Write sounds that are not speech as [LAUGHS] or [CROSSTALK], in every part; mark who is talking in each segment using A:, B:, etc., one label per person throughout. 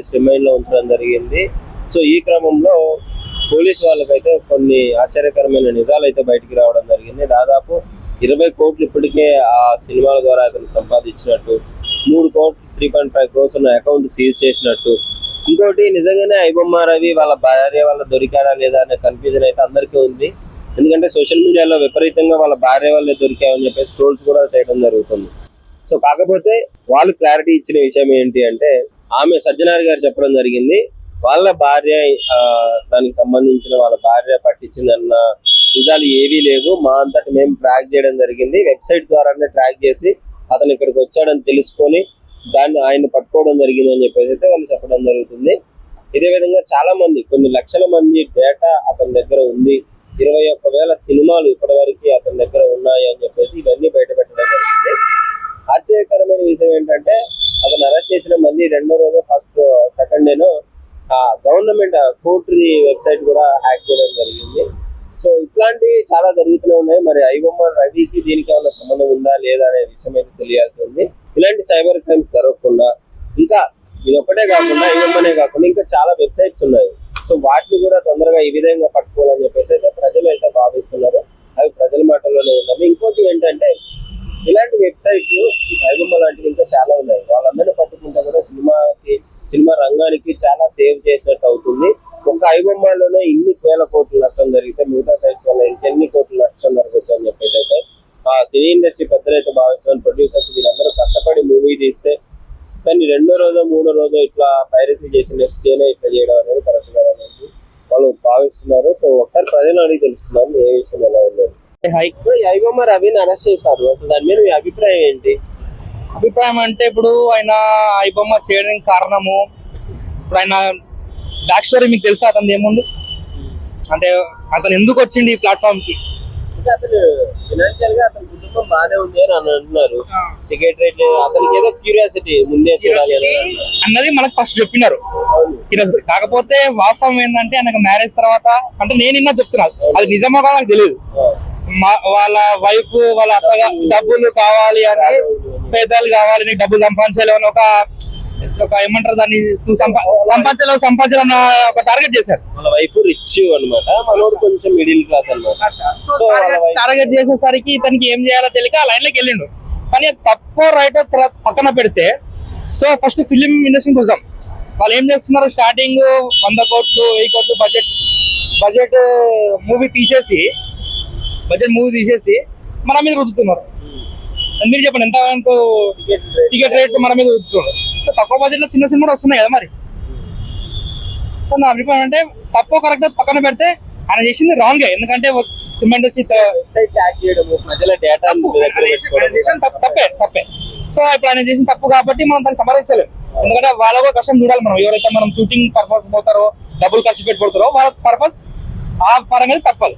A: Days రిమైండ్లో ఉంచడం జరిగింది. So ఈ క్రమంలో పోలీస్ వాళ్ళకైతే కొన్ని ఆశ్చర్యకరమైన నిజాలు అయితే బయటికి రావడం జరిగింది. దాదాపు ఇరవై కోట్లు ఇప్పటికే ఆ సినిమాల ద్వారా అతను సంపాదించినట్టు మూడు కోట్లు త్రీ పాయింట్ ఫైవ్ క్రోర్స్ ఉన్న అకౌంట్ సీజ్ చేసినట్టు. ఇంకోటి నిజంగానే ఐబొమ్మ రవి వాళ్ళ భార్య వాళ్ళ దొరికారా లేదా అనే కన్ఫ్యూజన్ అయితే అందరికీ ఉంది. ఎందుకంటే సోషల్ మీడియాలో విపరీతంగా వాళ్ళ భార్య వాళ్ళే దొరికాయని చెప్పేసి ట్రోల్స్ కూడా చేయడం జరుగుతుంది. సో కాకపోతే వాళ్ళు క్లారిటీ ఇచ్చిన విషయం ఏంటి అంటే ఆమె సజ్జనార్ గారు చెప్పడం జరిగింది వాళ్ళ భార్య దానికి సంబంధించిన వాళ్ళ భార్య పట్టించిందన్న నిజాలు ఏవీ లేవు. మా అంతటి మేము ట్రాక్ చేయడం జరిగింది. వెబ్సైట్ ద్వారానే ట్రాక్ చేసి అతను ఇక్కడికి వచ్చాడని తెలుసుకొని దాన్ని ఆయన పట్టుకోవడం జరిగింది అని చెప్పేసి అయితే వాళ్ళు చెప్పడం జరుగుతుంది. ఇదే విధంగా చాలా మంది కొన్ని లక్షల మంది డేటా అతని దగ్గర ఉంది. ఇరవై ఒక్క వేల సినిమాలు ఇప్పటి వరకు అతని దగ్గర ఉన్నాయి అని చెప్పేసి ఇవన్నీ బయట పెట్టడం జరిగింది. ఆశ్చర్యకరమైన విషయం ఏంటంటే అతను అరెస్ట్ చేసిన మళ్ళీ రెండో రోజు ఫస్ట్ సెకండ్ డేను ఆ గవర్నమెంట్ కోర్టు వెబ్సైట్ కూడా హ్యాక్ చేయడం జరిగింది. సో ఇట్లాంటివి చాలా జరుగుతూనే ఉన్నాయి. మరి ఐబొమ్మ రవికి దీనికి ఏమైనా సంబంధం ఉందా లేదా అనే విషయం అయితే తెలియాల్సి ఉంది. ఇలాంటి సైబర్ క్రైమ్స్ జరగకుండా ఇంకా ఇది ఒకటే కాకుండా ఐబొమ్మనే కాకుండా ఇంకా చాలా వెబ్సైట్స్ ఉన్నాయి. సో వాటిని కూడా తొందరగా ఈ విధంగా పట్టుకోవాలని చెప్పేసి అయితే ప్రజలు అయితే భావిస్తున్నారు. అవి ప్రజల మాటల్లోనే ఉన్నాయి. ఇంకోటి ఏంటంటే ఇలాంటి వెబ్సైట్స్ ఐబొమ్మ లాంటివి ఇంకా చాలా ఉన్నాయి. వాళ్ళందరినీ పట్టుకుంటే కూడా సినిమాకి సినిమా రంగానికి చాలా సేవ్ చేసినట్టు అవుతుంది. ఒక ఐబొమ్మలోనే ఇన్ని వేల కోట్ల నష్టం జరిగితే మిగతా సైట్స్ వల్ల ఇంకెన్ని కోట్ల నష్టం జరగచ్చు అని చెప్పేసి అయితే ఆ సినీ ఇండస్ట్రీ పెద్దలైతే భావిస్తున్నారు. ప్రొడ్యూసర్స్ వీళ్ళందరూ కష్టపడి మూవీ తీస్తే దాన్ని రెండో రోజో మూడో రోజో ఇట్లా పైరసీ చేసి నెక్స్ట్ డేనే ఇట్లా చేయడం అనేది కరెక్ట్ కదా వాళ్ళు భావిస్తున్నారు. సో ఒకసారి ప్రజలు అడిగి తెలుసుకున్నాం ఏ విషయం ఎలా ఉండేది ఈ ఐబొమ్మ రవిని అరెస్ట్ చేశారు. అసలు దాని మీద మీ అభిప్రాయం ఏంటి?
B: అభిప్రాయం అంటే ఇప్పుడు ఆయన ఈ బొమ్మ చేయడానికి కారణము ఇప్పుడు ఆయన బ్యాక్ స్టోరీ మీకు తెలుసా? అతను ఏముంది? అంటే అతను ఎందుకు వచ్చింది ఈ ప్లాట్ఫామ్కి?
A: అంటే అతను ఫినాన్షియల్గా అతని కుటుంబం బాగానే ఉంది అని అని అంటున్నారు టికెట్ రేట్ అతనికి ఏదో క్యూరియాసిటీ ముందే చూడాలి.
B: అన్నది మనకు ఫస్ట్ చెప్పినారు. కాకపోతే వాస్తవం ఏంటంటే ఆయనకు మ్యారేజ్ తర్వాత అంటే నేను ఇన్నా చెప్తున్నాను అది నిజమో కాదో నాకు తెలియదు వాళ్ళ వైఫ్ వాళ్ళ అత్తగా డబ్బులు కావాలి అని పేదలు కావాలి నీకు డబ్బులు సంపాదించాలి అని ఒక ఒక ఏమంటారు దాన్ని? సంపాదించాలి సంపాదించాలన్న ఒక టార్గెట్ చేశారు.
A: వాళ్ళ వైఫ్ రిచ్ అన్నమాట. మనోడు కొంచెం మిడిల్ క్లాస్ అన్నమాట. సో
B: టార్గెట్ చేసేసరికి ఇతనికి ఏం చేయాలో తెలియక ఆ లైన్లోకి వెళ్ళిండు. కానీ తప్పో రైటో పక్కన పెడితే సో ఫస్ట్ ఫిలిం ఇండస్ట్రీ చూద్దాం. వాళ్ళు ఏం చేస్తున్నారు? స్టార్టింగ్ వంద కోట్లు వెయ్యి కోట్లు బడ్జెట్ బడ్జెట్ మూవీ తీసేసి బడ్జెట్ మూవీ తీసేసి మన మీద రుద్దుతున్నారు. మీరు చెప్పండి ఎంత టికెట్ రేట్ మన మీద రుద్దుతున్నారు? తక్కువ బడ్జెట్లో చిన్న సినిమాలు వస్తున్నాయి కదా మరి. సో నా అభిప్రాయం అంటే తప్పు కరెక్ట్ పక్కన పెడితే ఆయన చేసింది రాంగే ఎందుకంటే సినిమా ఇండస్ట్రీ
A: పెట్టుకోవడం.
B: తప్పే. తప్పే సో ఇప్పుడు ఆయన చేసిన తప్పు కాబట్టి మనం దాన్ని సమర్థించలేము ఎందుకంటే వాళ్ళ కూడా కష్టం చూడాలి మనం. ఎవరైతే మనం షూటింగ్ పర్పస్ పోతారో డబ్బులు ఖర్చు పెట్టి పోతారో వాళ్ళ పర్పస్ ఆ పరంగా తప్పదు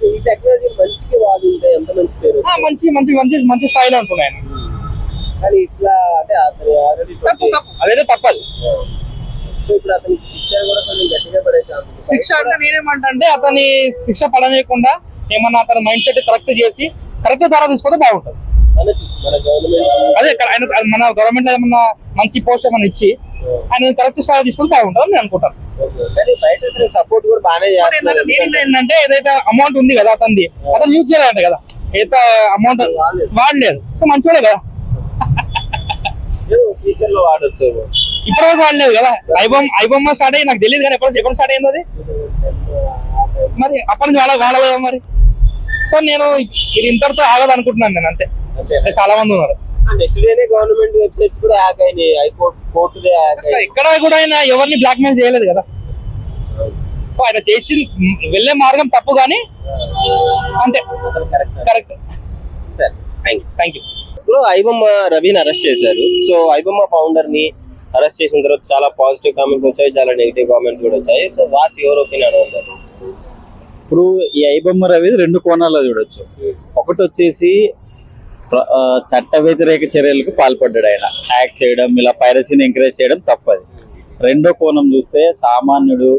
A: మంచి
B: మంచి మంచి మంచి స్థాయిలో ఉంటున్నాయి. అదైతే తప్పదు.
A: శిక్ష
B: అంటే నేనేమంటా అతని శిక్ష పడనీయకుండా ఏమన్నా అతని మైండ్ సెట్ కరెక్ట్ చేసి కరెక్ట్ ధర తీసుకుంటే బాగుంటుంది. అదే మన గవర్నమెంట్ ఏమన్నా మంచి పోస్ట్ ఏమన్నా ఇచ్చి ఆయన కరెక్ట్ స్థాయి తీసుకుంటే బాగుంటుంది అని నేను అనుకుంటాను.
A: కానీ బయట సపోర్ట్ కూడా బాగానే చేస్తున్నారు.
B: ఏంటంటే ఏదైతే అమౌంట్ ఉంది కదా అతనిది అతను యూజ్ చేయాలంట కదా. ఏదైతే అమౌంట్ వాడలేదు. సో మంచివాడే కదా.
A: ఫ్యూచర్లో వాడచ్చు.
B: ఇప్పటి వరకు వాడలేదు కదా. ఐబొమ్మ ఐబొమ్మ స్టార్ట్ అయ్యి నాకు తెలియదు కానీ ఎప్పుడు ఎప్పుడు స్టార్ట్ అయింది అది? మరి అప్పటి నుంచి వాడ వాడలేదు మరి? సో నేను ఇది ఇంతటితో ఆగదు అనుకుంటున్నాను నేను అంతే. అంటే చాలా మంది ఉన్నారు.
A: నెక్స్ట్ డేనే గవర్నమెంట్ వెబ్సైట్స్ కూడా హ్యాక్ అయినాయి. హైకోర్టు
B: ఇక్కడ కూడా ఆయన ఎవరిని బ్లాక్ మెయిల్ చేయలేదు కదా. సో ఆయన చేసి వెళ్ళే మార్గం తప్పు కానీ అంతే.
A: కరెక్ట్
B: కరెక్ట్
A: సరే. థ్యాంక్ యూ
B: థ్యాంక్ యూ
A: ఇప్పుడు ఐబొమ్మ రవిని అరెస్ట్ చేశారు. సో ఐబొమ్మ ఫౌండర్ని అరెస్ట్ చేసిన తర్వాత చాలా పాజిటివ్ కామెంట్స్ వచ్చాయి చాలా నెగిటివ్ కామెంట్స్ కూడా వచ్చాయి. సో వాచ్ యువర్ ఒపీనియన్ ఉన్నారు
C: ఇప్పుడు ఈ ఐబొమ్మ రవి రెండు కోణాల్లో చూడొచ్చు. ఒకటి వచ్చేసి చట్ట వ్యతిరేక చర్యలకు పాల్పడ్డాడు ఆయన. హ్యాక్ చేయడం ఇలా పైరసీని ఎంకరేజ్ చేయడం తప్పది. రెండో కోణం చూస్తే సామాన్యుడు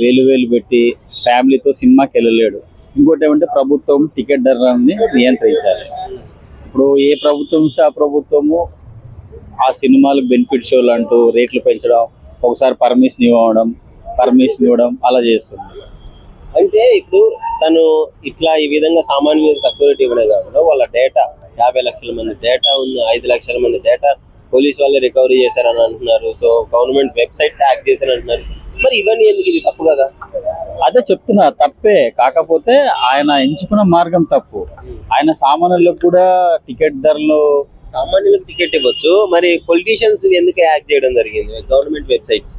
C: వేలు వేలు పెట్టి ఫ్యామిలీతో సినిమాకి వెళ్ళలేడు. ఇంకోటి ఏమంటే ప్రభుత్వం టికెట్ ధరని నియంత్రించాలి. ఇప్పుడు ఏ ప్రభుత్వం ఆ ప్రభుత్వము ఆ సినిమాలకు బెనిఫిట్ షోలు అంటూ రేట్లు పెంచడం ఒకసారి పర్మిషన్ ఇవ్వడం పర్మిషన్ ఇవ్వడం అలా చేస్తుంది.
A: అంటే ఇప్పుడు తను ఇట్లా ఈ విధంగా సామాన్య తక్కువ రేటు ఇవ్వడే కాకుండా వాళ్ళ డేటా యాభై లక్షల మంది డేటా ఉంది ఐదు లక్షల మంది డేటా పోలీస్ వాళ్ళే రికవరీ చేశారని అంటున్నారు. సో గవర్నమెంట్ వెబ్సైట్స్ హ్యాక్ చేశారని అంటున్నారు మరి ఇవన్నీ ఎందుకు ఇది తప్పు కదా?
C: అదే చెప్తున్నా తప్పే. కాకపోతే ఆయన ఎంచుకున్న మార్గం తప్పు. ఆయన సామాన్యులకు కూడా టికెట్ ధరలు
A: సామాన్యులకు టికెట్ ఇవ్వచ్చు. మరి పొలిటీషియన్స్ ఎందుకు హ్యాక్ చేయడం జరిగింది? Government websites.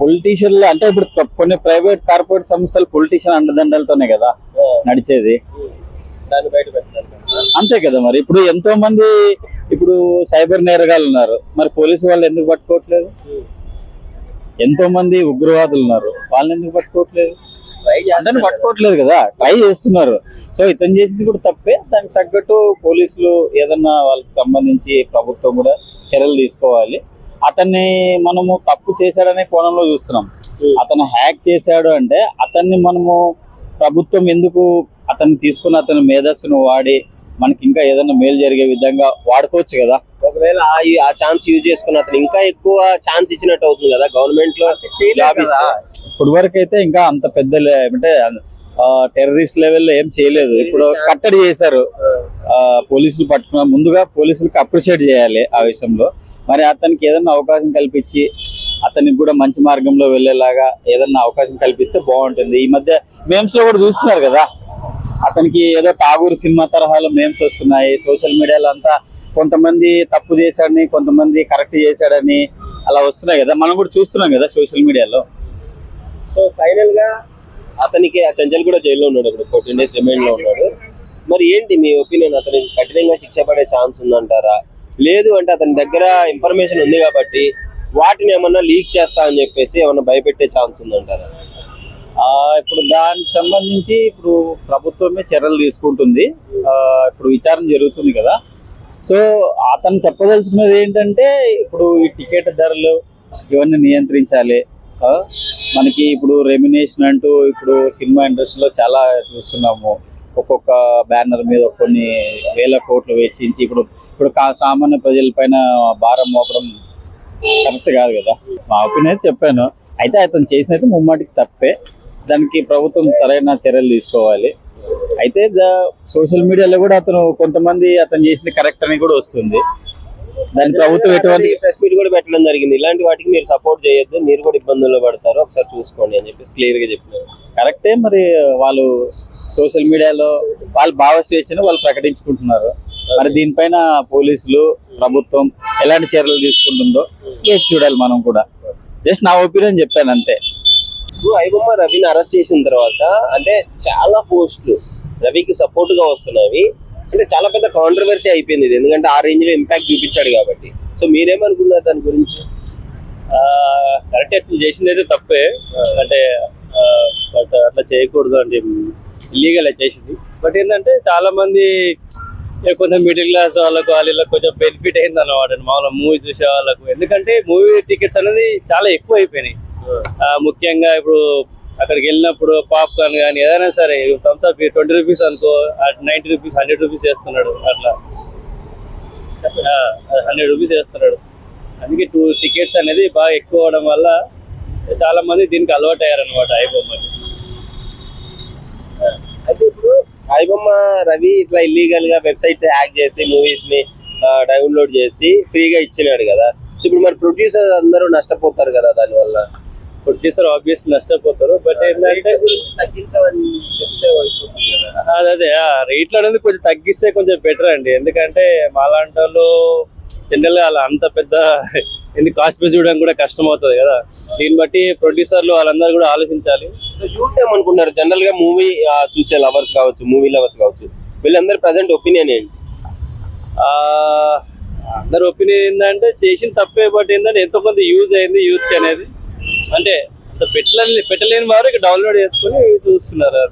C: పొలిటీషియన్లు అంటే ఇప్పుడు కొన్ని ప్రైవేట్ కార్పొరేట్ సంస్థలు పొలిటీషియన్ అండదండలతోనే కదా నడిచేది.
A: దాన్ని బయట పెట్టారు
C: అంతే కదా మరి. ఇప్పుడు ఎంతో మంది ఇప్పుడు సైబర్ నేరగాళ్ళు ఉన్నారు. మరి పోలీసు వాళ్ళు ఎందుకు పట్టుకోవట్లేదు? ఎంతో మంది ఉగ్రవాదులు ఉన్నారు. వాళ్ళని ఎందుకు పట్టుకోవట్లేదు?
A: ట్రై
C: అందరిని పట్టుకోవట్లేదు కదా. ట్రై చేస్తున్నారు. సో ఇతను చేసింది కూడా తప్పే. దానికి తగ్గట్టు పోలీసులు ఏదన్నా వాళ్ళకి సంబంధించి ప్రభుత్వం కూడా చర్యలు తీసుకోవాలి. అతన్ని మనము తప్పు చేశాడనే కోణంలో చూస్తున్నాం. అతను హ్యాక్ చేశాడు అంటే అతన్ని మనము ప్రభుత్వం ఎందుకు అతన్ని తీసుకుని అతని మేధస్సును వాడి మనకి ఇంకా ఏదైనా మేలు జరిగే విధంగా వాడుకోవచ్చు కదా.
A: ఒకవేళ ఆ ఆ ఛాన్స్ యూజ్ చేసుకున్న అతను ఇంకా ఎక్కువ ఛాన్స్ ఇచ్చినట్టు అవుతుంది కదా గవర్నమెంట్లో జాబ్
C: ఇప్పుడు వరకు అయితే ఇంకా అంత పెద్ద అంటే టెర్రరిస్ట్ లెవెల్లో ఏం చేయలేదు. ఇప్పుడు కట్టడి చేశారు. ఆ, పోలీసులు పట్టుకున్న ముందుగా పోలీసులకు అప్రిషియేట్ చేయాలి ఆ విషయంలో. మరి అతనికి ఏదైనా అవకాశం కల్పించి అతనికి కూడా మంచి మార్గంలో వెళ్ళేలాగా ఏదైనా అవకాశం కల్పిస్తే బాగుంటుంది. ఈ మధ్య మేమ్స్లో కూడా చూస్తున్నారు కదా. అతనికి ఏదో టాగూర్ సినిమా తరహాలో మేమ్స్ వస్తున్నాయి. సోషల్ మీడియాలో అంతా కొంతమంది తప్పు చేశాడని కొంతమంది కరెక్ట్ చేశాడని అలా వస్తున్నాయి కదా. మనం కూడా చూస్తున్నాం కదా సోషల్ మీడియాలో
A: సో ఫైనల్గా అతనికి ఆ చంచల్ కూడా జైల్లో ఉన్నాడు ఇప్పుడు ఫోర్టీన్ డేస్ రిమైండ్లో ఉన్నాడు. మరి ఏంటి మీ ఒపీనియన్ అతనికి కఠినంగా శిక్ష పడే ఛాన్స్ ఉందంటారా? లేదు అంటే అతని దగ్గర ఇన్ఫర్మేషన్ ఉంది కాబట్టి వాటిని ఏమన్నా లీక్ చేస్తా అని చెప్పేసి ఏమన్నా భయపెట్టే ఛాన్స్ ఉందంటారా?
C: ఇప్పుడు దానికి సంబంధించి ఇప్పుడు ప్రభుత్వమే చర్యలు తీసుకుంటుంది. ఇప్పుడు విచారణ జరుగుతుంది కదా. సో అతను చెప్పదలుచుకున్నది ఏంటంటే ఇప్పుడు ఈ టికెట్ ధరలు ఇవన్నీ నియంత్రించాలి. మనకి ఇప్పుడు రెమినేషన్ అంటూ ఇప్పుడు సినిమా ఇండస్ట్రీలో చాలా చూస్తున్నాము. ఒక్కొక్క బ్యానర్ మీద కొన్ని వేల కోట్లు వెచ్చించి ఇప్పుడు ఇప్పుడు కా- సామాన్య ప్రజల పైన భారం మోపడం కరెక్ట్ కాదు కదా. మా ఒపీనియన్ చెప్పాను. అయితే అతను చేసినట్టు ముమ్మాటికి తప్పే. దానికి ప్రభుత్వం సరైన చర్యలు తీసుకోవాలి. అయితే సోషల్ మీడియాలో కూడా అతను కొంతమంది అతను చేసింది కరెక్ట్ అని కూడా వస్తుంది. దాని ప్రభుత్వం ఎటువంటి
A: ప్రెస్ మీట్ కూడా పెట్టడం జరిగింది. ఇలాంటి వాటికి మీరు సపోర్ట్ చేయొద్దు. మీరు కూడా ఇబ్బందుల్లో పడతారు. ఒకసారి చూసుకోండి అని చెప్పేసి క్లియర్గా చెప్పినారు.
C: కరెక్టే మరి వాళ్ళు సోషల్ మీడియాలో వాళ్ళ భావ స్వేచ్ఛను వాళ్ళు ప్రకటించుకుంటున్నారు. మరి దీనిపైన పోలీసులు ప్రభుత్వం ఎలాంటి చర్యలు తీసుకుంటుందో చూడాలి మనం కూడా. జస్ట్ నా ఒపీనియన్ చెప్పాను అంతే.
A: ఇప్పుడు ఐబొమ్మ రవిని అరెస్ట్ చేసిన తర్వాత అంటే చాలా పోస్టులు రవికి సపోర్ట్గా వస్తున్నవి. అంటే చాలా పెద్ద కాంట్రవర్సీ అయిపోయింది ఇది. ఎందుకంటే ఆ రేంజ్లో ఇంపాక్ట్ చూపించాడు కాబట్టి. సో మీరేమనుకున్నారు దాని గురించి?
D: కరెక్ట్ అట్లా చేసింది అయితే తప్పే. అంటే బట్ అట్లా చేయకూడదు అంటే ఇల్లీగల్ చేసింది. బట్ ఏంటంటే చాలా మంది కొంచెం మిడిల్ క్లాస్ వాళ్ళకు వాళ్ళకి కొంచెం బెనిఫిట్ అయింది అనమాట మామూలుగా మూవీ చూసే వాళ్ళకు ఎందుకంటే మూవీ టికెట్స్ అనేది చాలా ఎక్కువ అయిపోయినాయి. ముఖ్యంగా ఇప్పుడు అక్కడికి వెళ్ళినప్పుడు పాప్కార్న్ కానీ ఏదైనా సరే థమ్స్ అప్ ట్వంటీ రూపీస్ అనుకో నైన్టీ రూపీస్ హండ్రెడ్ రూపీస్ చేస్తున్నాడు అట్లా. హండ్రెడ్ రూపీస్ వేస్తున్నాడు. అందుకే టూ టికెట్స్ అనేది బాగా ఎక్కువ అవడం వల్ల చాలా మంది దీనికి అలవాటు అయ్యారనమాట ఐబొమ్మకి
A: అయితే ఇప్పుడు ఐబొమ్మ రవి ఇట్లా ఇల్లీగల్గా వెబ్సైట్స్ హ్యాక్ చేసి మూవీస్ని డౌన్లోడ్ చేసి ఫ్రీగా ఇచ్చినాడు కదా. ఇప్పుడు మరి ప్రొడ్యూసర్ అందరూ నష్టపోతారు కదా దానివల్ల?
D: ప్రొడ్యూసర్ ఆబ్వియస్ నష్టపోతారు. బట్ ఏంటంటే. అదే అదే. రేట్లు అనేది కొంచెం తగ్గిస్తే కొంచెం బెటర్ అండి. ఎందుకంటే మాలాంటి వాళ్ళు జనరల్గా అలా అంత పెద్ద [LAUGHS] ఎందుకు కాస్ట్ బేస్ చూడడం కూడా కష్టం అవుతుంది కదా. దీన్ని బట్టి ప్రొడ్యూసర్లు వాళ్ళందరూ కూడా ఆలోచించాలి.
A: యూత్ ఏమనుకుంటారు జనరల్గా మూవీ చూసే లవర్స్ కావచ్చు మూవీ లవర్స్ కావచ్చు వీళ్ళందరూ ప్రజెంట్ ఒపీనియన్ ఏంటి?
D: అందరి ఒపీనియన్ ఏంటంటే చేసిన తప్పే బట్ ఏంటంటే ఎంతో కొంత యూజ్ అయింది యూత్కి అనేది. అంటే పెట్టలేని పెట్టలేని వారు ఇక డౌన్లోడ్ చేసుకుని చూసుకున్నారు.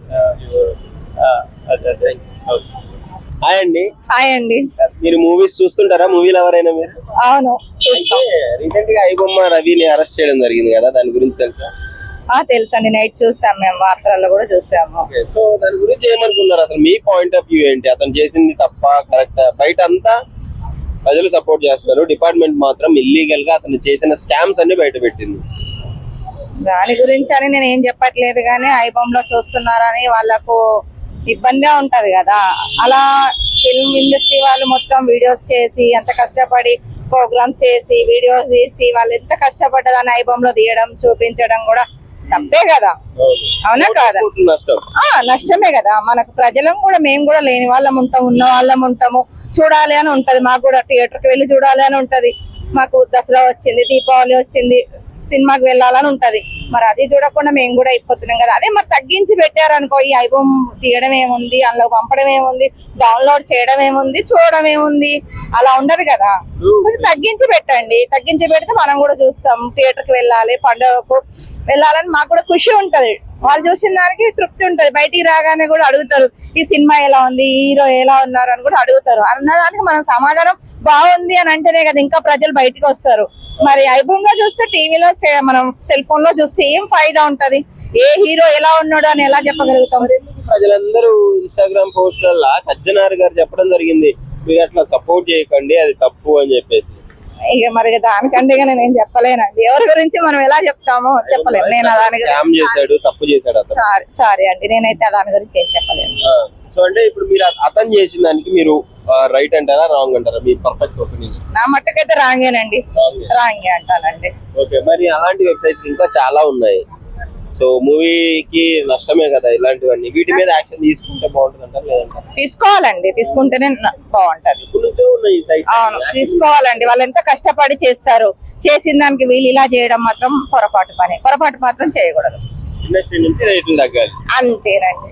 A: హాయ్ అండి.
E: హాయ్ అండి.
A: మీరు మూవీస్ చూస్తుంటారా? మూవీ లవర్ అయినా మీరు?
E: అవును చూస్తాం.
A: రీసెంట్గా ఐబొమ్మ రవిని అరెస్ట్ చేయడం జరిగింది కదా దాని గురించి తెలుసా?
E: ఆ తెలుసండి. నైట్ చూసాం మేము వార్తలలో కూడా చూసాము.
A: సో దాని గురించి ఏమనుకున్నారు? అసలు మీ పాయింట్ ఆఫ్ వ్యూ ఏంటి? అతను చేసింది తప్ప కరెక్ట్ బయట అంతా ప్రజలు సపోర్ట్ చేస్తున్నారు. డిపార్ట్మెంట్ మాత్రం ఇల్లీగల్గా అతను చేసిన స్కామ్స్ అన్ని బయట పెట్టింది
E: దాని గురించి అని నేను ఏం చెప్పట్లేదు కానీ ఐబొమ్లో చూస్తున్నారని వాళ్ళకు ఇబ్బందిగా ఉంటది కదా. అలా ఫిల్మ్ ఇండస్ట్రీ వాళ్ళు మొత్తం వీడియోస్ చేసి ఎంత కష్టపడి ప్రోగ్రామ్ చేసి వీడియోస్ తీసి వాళ్ళు ఎంత కష్టపడ్డదని ఐబొమ్లో తీయడం చూపించడం కూడా తప్పే కదా. అవునా కాదా? నష్టమే కదా. మనకు ప్రజలం కూడా మేము కూడా లేని వాళ్ళం ఉంటాం ఉన్న వాళ్ళం ఉంటాము. చూడాలి అని ఉంటది. మాకు కూడా థియేటర్కి వెళ్ళి చూడాలి అని ఉంటది. మాకు దసరా వచ్చింది దీపావళి వచ్చింది సినిమాకి వెళ్ళాలని ఉంటది. మరి అది చూడకుండా మేము కూడా అయిపోతున్నాం కదా. అదే మరి తగ్గించి పెట్టారనుకో ఈ ఐబొమ్ తీయడం ఏముంది అందులో పంపడం ఏముంది డౌన్లోడ్ చేయడం ఏముంది చూడడం ఏముంది అలా ఉండదు కదా. కొంచెం తగ్గించి పెట్టండి. తగ్గించి పెడితే మనం కూడా చూస్తాం థియేటర్కి వెళ్ళాలి పండుగకు వెళ్ళాలని మాకు కూడా ఖుషి ఉంటది. వాళ్ళు చూసిన దానికి తృప్తి ఉంటుంది. బయటికి రాగానే కూడా అడుగుతారు ఈ సినిమా ఎలా ఉంది? ఈ హీరో ఎలా ఉన్నారు? అని కూడా అడుగుతారు. అన్నదానికి మనం సమాధానం బాగుంది అని అంటేనే కదా ఇంకా ప్రజలు బయటకు వస్తారు. మరి ఐబూమ్లో చూస్తే టీవీలో మనం సెల్ ఫోన్లో చూస్తే ఏం ఫైదా ఉంటది? ఏ హీరో ఎలా ఉన్నాడు అని ఎలా చెప్పగలుగుతాం?
A: ప్రజలందరూ ఇన్స్టాగ్రామ్ పోస్టులలో సజ్జనార్ గారు చెప్పడం జరిగింది మీరు అట్లా సపోర్ట్ చేయకండి అది తప్పు అని చెప్పేసి.
E: ఇక మరి దానికంటే ఇక నేను ఏం చెప్పలేనండి. ఎవరి గురించి మనం ఎలా చెప్తామో చెప్పలేము నేను దాని గురించి
A: తప్పు చేశాడు
E: సారీ సారీ అండి. నేనైతే దాని గురించి ఏం చెప్పలేను.
A: సో అంటే ఇప్పుడు మీరు అత- అతను చేసిన దానికి మీరు రైట్ అంటారా రాంగ్ అంటారా? మీ పర్ఫెక్ట్ ఒపీనియన్
E: నా మట్టుకైతే రాంగేనండి రాంగే అంటానండి.
A: ఓకే మరి అలాంటి వెబ్సైట్స్ ఇంకా చాలా ఉన్నాయి. సో మూవీకి నష్టమే కదా ఇలాంటివన్నీ. వీటి మీద యాక్షన్ తీసుకుంటే బాగుంటుంది అంటారు లేదంటారు
E: తీసుకోవాలండి తీసుకుంటేనే బాగుంటది. అవును తీసుకోవాలండి. వాళ్ళు ఎంత కష్టపడి చేస్తారు చేసిన దానికి వీళ్ళు ఇలా చేయడం మాత్రం పొరపాటు పని. పొరపాటు మాత్రం చేయకూడదు.
A: ఇండస్ట్రీ నుంచి రేట్లు తగ్గాలి.
E: అంతేనండి?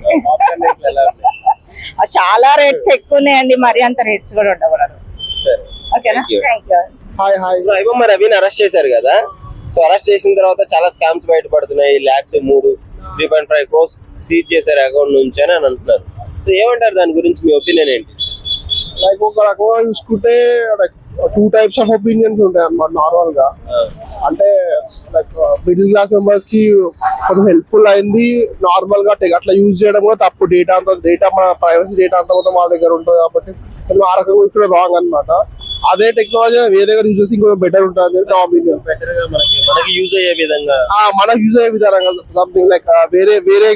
E: చాలా రేట్స్ ఎక్కువ ఉన్నాయండి మరి అంత రేట్స్ కూడా ఉండకూడదు.
A: సరే.
E: ఓకేనా?
F: హాయ్ హాయ్
A: ఐబొమ్మ రవిని అరెస్ట్ చేశారు కదా. సో అరెస్ట్ చేసిన తర్వాత చాలా స్కామ్స్ బయటపడుతున్నాయి. ల్యాక్స్ మూడు three point five crores seize చేశారు అకౌంట్ నుంచి అని అని అంటున్నారు. సో ఏమంటారు దాని గురించి మీ ఒపీనియన్ ఏంటి?
F: లైక్ ఒక రకంగా చూసుకుంటే టూ టైప్స్ ఆఫ్ ఒపీనియన్స్ ఉంటాయి అన్నమాట నార్మల్గా అంటే లైక్ మిడిల్ క్లాస్ మెంబర్స్కి కొంచెం హెల్ప్ఫుల్ అయింది నార్మల్గా అట్లా యూజ్ చేయడం కూడా తప్పు. డేటా అంతా డేటా మన ప్రైవసీ డేటా అంతా మొత్తం వాళ్ళ దగ్గర ఉంటుంది కాబట్టి ఆ రకంగా రాంగ్ అన్నమాట. అదే టెక్నాలజీ వేరే దగ్గర యూజ్ చేస్తే ఇంకొంచెం బెటర్ ఉంటుంది నా ఒపీనియన్
A: బెటర్గా మనకి మనకి యూజ్ అయ్యే విధంగా.
F: మనకు యూజ్ అయ్యే విధానంగా సంథింగ్ లైక్ వేరే వేరే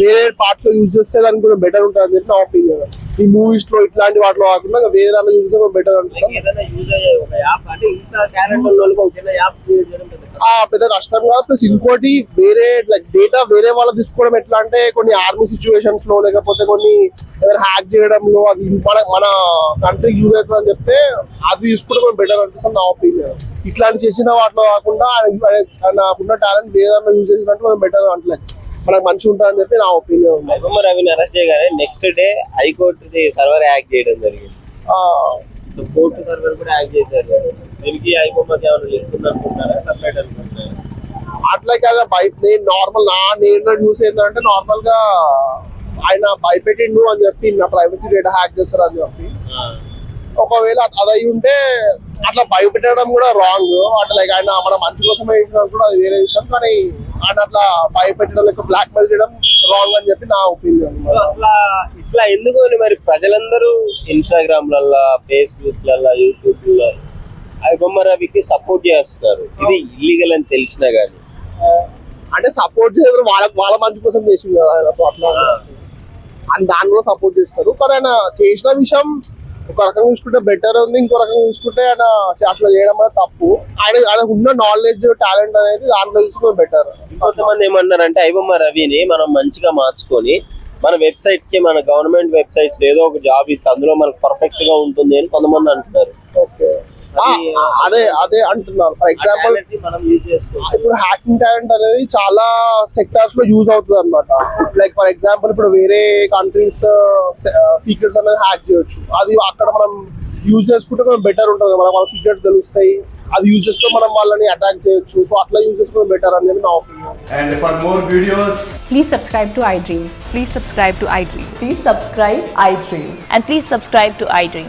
F: వేరే పార్ట్లో యూజ్ చేస్తే దానికి కొంచెం బెటర్ ఉంటుంది నా ఒపీనియన్ ఈ మూవీస్లో ఇట్లాంటి వాటిలో కాకుండా వేరే దాంట్లో యూజ్ చేస్తే బెటర్ అనిపిస్తుంది.
A: పెద్ద కష్టం.
F: కాదు. ప్లస్ ఇంకోటి వేరే లైక్ డేటా వేరే వాళ్ళు తీసుకోవడం ఎట్లా అంటే కొన్ని ఆర్మీ సిచ్యువేషన్స్లో లేకపోతే కొన్ని ఏదైనా హ్యాక్ చేయడంలో అది మన మన కంట్రీకి యూజ్ అవుతుంది అని చెప్తే అది తీసుకుంటే కొంచెం బెటర్ అనిపిస్తుంది నా ఒపీనియన్ ఇట్లాంటి చేసిన వాటిలో కాకుండా నాకున్న టాలెంట్ వేరే దాంట్లో యూజ్ చేసినట్టు బెటర్ అంటే మనకు ఉంటుంది అని చెప్పి నా ఒపీనియన్ ఉంది.
A: ఐబొమ్మ రవిని అరెస్ట్ చేయగానే నెక్స్ట్ డే హైకోర్టుది సర్వర్ హ్యాక్ చేయడం జరిగింది. సో కోర్టు సర్వర్ కూడా హ్యాక్ చేశారు దీనికి ఐబొమ్మకి ఏమైనా లింక్ ఉందనుకుంటారా? సపరేట్ అనుకుంటారా?
F: అట్లా కదా భయ నేను నార్మల్ నా నేను న్యూస్ ఏంటంటే నార్మల్గా ఆయన భయపెట్టిండు అని చెప్పి నా ప్రైవసీ డేటా హ్యాక్ చేస్తారు అని చెప్పి ఒకవేళ అది అయి ఉంటే అట్లా భయపెట్టడం కూడా రాంగ్ అట్లా లైక్ ఆయన మన మంచి కోసం కూడా అది వేరే విషయం కానీ ఆయన అట్లా భయపెట్టడం లేక బ్లాక్ మెయిల్ చేయడం రాంగ్ అని చెప్పి నా ఒపీనియన్
A: ఇట్లా ఎందుకు మరి ప్రజలందరూ ఇన్స్టాగ్రామ్ లల్లా ఫేస్బుక్ లల్లా యూట్యూబ్లో ఐబొమ్మ రవికి సపోర్ట్ చేస్తున్నారు. ఇది ఇల్లీగల్ అని తెలిసినా గానీ.
F: అంటే సపోర్ట్ చేయడం వాళ్ళ వాళ్ళ మంచి కోసం చేసింది కదా ఆయన సో అట్లా. అని దాన్ని కూడా సపోర్ట్ చేస్తారు. కానీ ఆయన చేసిన విషయం ఒక రకంగా చూసుకుంటే బెటర్ ఉంది ఇంకో రకంగా చూసుకుంటే ఆయన అట్లా చేయడం అనేది తప్పు. ఆయన ఆయనకు ఉన్న నాలెడ్జ్ టాలెంట్ అనేది దాంట్లో చూసుకుంటే బెటర్
A: ఇంకొంతమంది ఏమన్నారంటే ఐబొమ్మ రవిని మనం మంచిగా మార్చుకొని మన వెబ్సైట్స్కి మన గవర్నమెంట్ వెబ్సైట్స్ ఏదో ఒక జాబ్ ఇస్తే అందులో మనకు పర్ఫెక్ట్గా ఉంటుంది అని కొంతమంది అంటున్నారు.
F: ఓకే. అదే అదే అంటున్నారు ఫర్ ఎగ్జాంపుల్ ఇప్పుడు హ్యాకింగ్ టాలెంట్ అనేది చాలా సెక్టార్స్లో యూజ్ అవుతుంది అనమాట లైక్ ఫర్ ఎగ్జాంపుల్ ఇప్పుడు వేరే కంట్రీస్ సీక్రెట్స్ అనేది హ్యాక్ చేయొచ్చు అది అక్కడ మనం యూజ్ చేసుకుంటే కొంచెం బెటర్ ఉంటుంది మనం వాళ్ళ సీక్రెట్స్ తెలుస్తాయి అది యూజ్ చేసుకొని మనం వాళ్ళని అటాక్ చేయొచ్చు సో అట్లా యూజ్ చేసుకుంటే బెటర్ అని చెప్పి నా opinion
G: And for more videos,
H: Please subscribe to iDream.
I: Please subscribe to iDream.
H: Please subscribe iDream.
I: And please subscribe to iDream.